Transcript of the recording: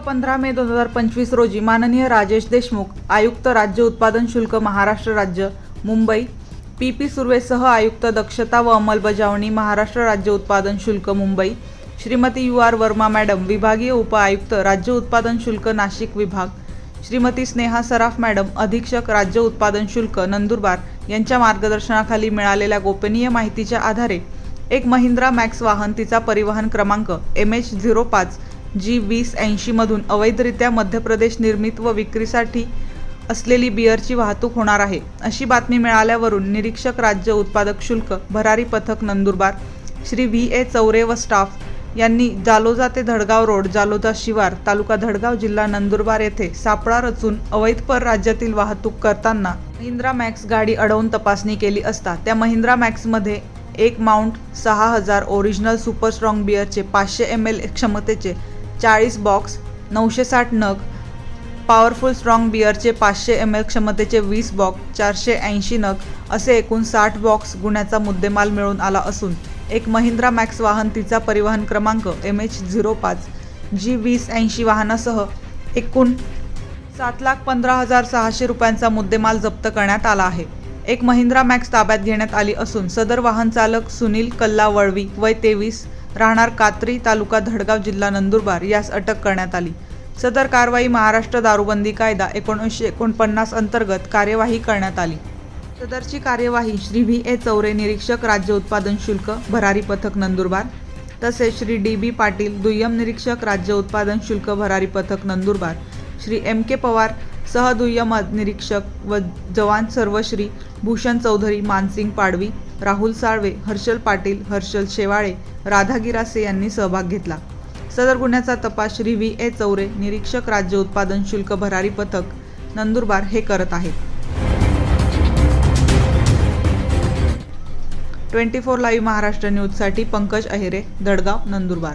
पंधरा मे दोन हजार पंचवीस रोजी माननीय राजेश देशमुख आयुक्त राज्य उत्पादन शुल्क महाराष्ट्र राज्य मुंबई पी पी सुर्वेसह आयुक्त दक्षता व अंमलबजावणी महाराष्ट्र राज्य उत्पादन शुल्क Mumbai Shrimati U R Verma madam विभागीय उप आयुक्त राज्य उत्पादन शुल्क नाशिक विभाग श्रीमती स्नेहा सराफ मॅडम अधीक्षक राज्य उत्पादन शुल्क नंदुरबार यांच्या मार्गदर्शनाखाली मिळालेल्या गोपनीय माहितीच्या आधारे एक महिंद्रा मॅक्स वाहन तिचा परिवहन क्रमांक एम एच झिरो पाच जी वीस ऐंशीमधून अवैधरित्या मध्य प्रदेश निर्मित व विक्रीसाठी असलेली बियरची वाहतूक होणार आहे. अशी बातमी मिळाल्यावरून निरीक्षक राज्य उत्पादक शुल्क भरारी पथक नंदुरबार श्री व्ही. ए. चौरे व स्टाफ यांनी जालोजा ते धडगाव रोड जालोजा शिवार तालुका धडगाव जिल्हा नंदुरबार येथे सापळा रचून अवैधपर राज्यातील वाहतूक करताना महिंद्रा मॅक्स गाडी अडवून तपासणी केली असता त्या महिंद्रा मॅक्समध्ये एक माउंट सहा हजार ओरिजिनल सुपर स्ट्रॉंग बिअरचे पाचशे एम एल क्षमतेचे चाळीस बॉक्स नऊशे साठ नग पॉवरफुल स्ट्रॉंग बिअरचे पाचशे एम एल क्षमतेचे वीस बॉक्स चारशे ऐंशी नग असे एकूण साठ बॉक्स गुन्ह्याचा मुद्देमाल मिळून आला असून एक महिंद्रा मॅक्स वाहन तिचा परिवहन क्रमांक एम एच झिरो पाच जी वीस ऐंशी वाहनासह एकूण सात लाख पंधरा हजार सहाशे रुपयांचा मुद्देमाल जप्त करण्यात आला आहे. एक महिंद्रा मॅक्स ताब्यात घेण्यात आली असून सदर वाहन चालक सुनील कल्ला वळवी वय तेवीस राहणार कात्री तालुका धडगाव जिल्हा नंदुरबार यास अटक करण्यात आली. सदर कारवाई महाराष्ट्र दारूबंदी कायदा एकोणीसशे एकोणपन्नास अंतर्गत कार्यवाही करण्यात आली. सदरची कार्यवाही श्री व्ही. ए. चौरे निरीक्षक राज्य उत्पादन शुल्क भरारी पथक नंदुरबार तसेच श्री डी. बी. पाटील दुय्यम निरीक्षक राज्य उत्पादन शुल्क भरारी पथक नंदुरबार श्री एम. के. पवार सहदुय्यम निरीक्षक व जवान सर्वश्री भूषण चौधरी मानसिंग पाडवी राहुल साळवे हर्षल पाटील हर्षल शेवाळे राधागिरासे यांनी सहभाग घेतला. सदर गुन्ह्याचा तपास श्री व्ही. ए. चौरे निरीक्षक राज्य उत्पादन शुल्क भरारी पथक नंदुरबार हे करत आहेत. ट्वेंटी फोर लाईव्ह महाराष्ट्र न्यूजसाठी पंकज अहेरे दडगाव नंदुरबार.